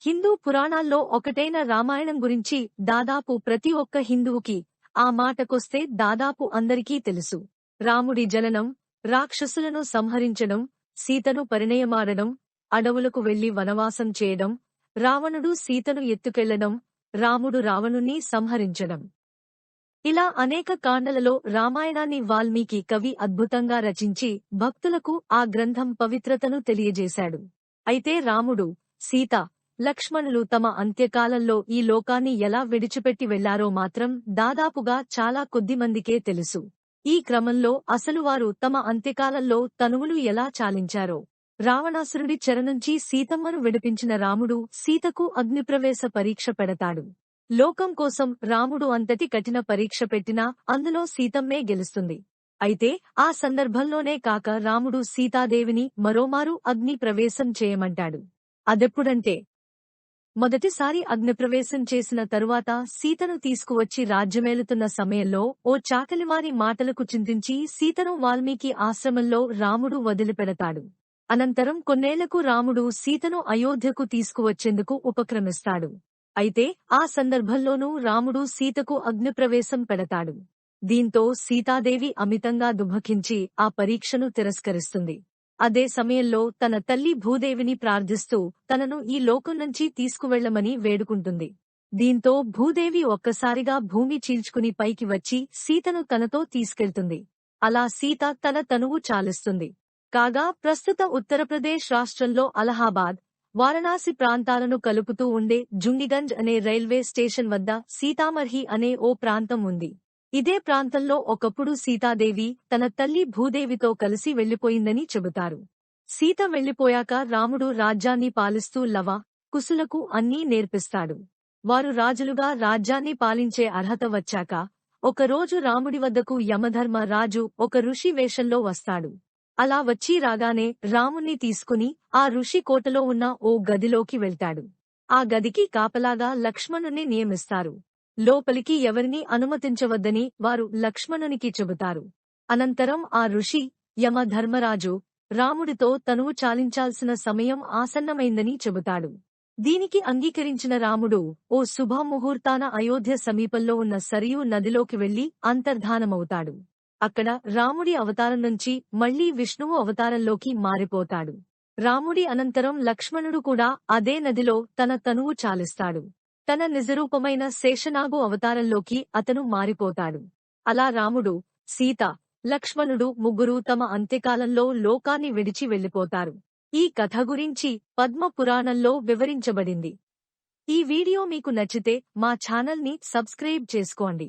హిందూ పురాణాల్లో ఒకటైన రామాయణం గురించి దాదాపు ప్రతి ఒక్క హిందువుకి ఆ మాటకొస్తే దాదాపు అందరికీ తెలుసు. రాముడి జననం రాక్షసులను సంహరించడం సీతను పరిణయమాడడం అడవులకు వెళ్ళి వనవాసం చేయడం రావణుడు సీతను ఎత్తుకెళ్ళడం రాముడు రావణుణ్ణి సంహరించడం. ఇలా అనేక కాండలలో రామాయణాన్ని వాల్మీకి కవి అద్భుతంగా రచించి భక్తులకు ఆ గ్రంథం పవిత్రతను తెలియజేశాడు. అయితే రాముడు సీత లక్ష్మణులు తమ అంత్యకాలంలో ఈ లోకాన్ని ఎలా విడిచిపెట్టి వెళ్ళారో మాత్రం దాదాపుగా చాలా కొద్దిమందికే తెలుసు. ఈ క్రమంలో అసలు వారు తమ అంత్యకాలంలో తనువులు ఎలా చాలించారో. రావణాసురుడి చెరనుంచి సీతమ్మను విడిపించిన రాముడు సీతకు అగ్నిప్రవేశ పరీక్ష పెడతాడు. లోకం కోసం రాముడు అంతటి కఠిన పరీక్ష పెట్టినా అందులో సీతమ్మే గెలుస్తుంది. అయితే ఆ సందర్భంలోనే కాక రాముడు సీతాదేవిని మరోమారు అగ్ని ప్రవేశం చేయమంటాడు. అదెప్పుడంటే మొదటిసారి అగ్నిప్రవేశం చేసిన తరువాత సీతను తీసుకువచ్చి రాజ్యమేలుతున్న సమయంలో ఓ చాకలివారి మాటలకు చింతించి సీతను వాల్మీకి ఆశ్రమంలో రాముడు వదిలిపెడతాడు. అనంతరం కొన్నేళ్ళకు రాముడు సీతను అయోధ్యకు తీసుకువచ్చేందుకు ఉపక్రమిస్తాడు. అయితే ఆ సందర్భంలోనూ రాముడు సీతకు అగ్నిప్రవేశం పెడతాడు. దీంతో సీతాదేవి అమితంగా దుభకించి ఆ పరీక్షను తిరస్కరిస్తుంది. అదే సమయంలో తన తల్లి భూదేవిని ప్రార్థిస్తూ తనను ఈ లోకం నుంచి తీసుకువెళ్ళమని వేడుకుంటుంది. దీంతో భూదేవి ఒక్కసారిగా భూమి చీల్చుకుని పైకి వచ్చి సీతను తనతో తీసుకెళ్తుంది. అలా సీత తన తనువు చాలిస్తుంది. కాగా ప్రస్తుత ఉత్తరప్రదేశ్ రాష్ట్రంలో అలహాబాద్ వారణాసి ప్రాంతాలను కలుపుతూ ఉండే జుంగిగంజ్ అనే రైల్వే స్టేషన్ వద్ద సీతామర్హి అనే ఓ ప్రాంతం ఉంది. ఇదే ప్రాంతంలో ఒకప్పుడు సీతాదేవి తన తల్లి భూదేవితో కలిసి వెళ్ళిపోయిందని చెబుతారు. సీత వెళ్ళిపోయాక రాముడు రాజ్యాన్ని పాలిస్తూ లవ కుసులకు అన్నీ నేర్పిస్తాడు. వారు రాజులుగా రాజ్యాన్ని పాలించే అర్హత వచ్చాక ఒకరోజు రాముడి వద్దకు యమధర్మ రాజు ఒక ఋషి వేషంలో వస్తాడు. అలా వచ్చి రాగానే రాముణ్ణి తీసుకుని ఆ ఋషి కోటలో ఉన్న ఓ గదిలోకి వెళ్తాడు. ఆ గదికి కాపలాగా లక్ష్మణుణ్ణి నియమిస్తారు. లోపలికి ఎవరినీ అనుమతించవద్దని వారు లక్ష్మణునికి చెబుతారు. అనంతరం ఆ ఋషి యమ ధర్మరాజు రాముడితో తనువు చాలించాల్సిన సమయం ఆసన్నమైందని చెబుతాడు. దీనికి అంగీకరించిన రాముడు ఓ శుభముహూర్తాన అయోధ్య సమీపంలో ఉన్న సరియు నదిలోకి వెళ్ళి అంతర్ధానమవుతాడు. అక్కడ రాముడి అవతారం నుంచి మళ్ళీ విష్ణువు అవతారంలోకి మారిపోతాడు. రాముడి అనంతరం లక్ష్మణుడు కూడా అదే నదిలో తన తనువు చాలిస్తాడు. తన నిజరూపమైన శేషనాగు అవతారంలోకి అతను మారిపోతాడు. అలా రాముడు సీత లక్ష్మణుడు ముగ్గురు తమ అంత్యకాలంలో లోకాన్ని విడిచి వెళ్ళిపోతారు ఈ కథ గురించి పద్మ పురాణంలో వివరించబడింది. ఈ వీడియో మీకు నచ్చితే మా ఛానల్ని సబ్స్క్రైబ్ చేసుకోండి.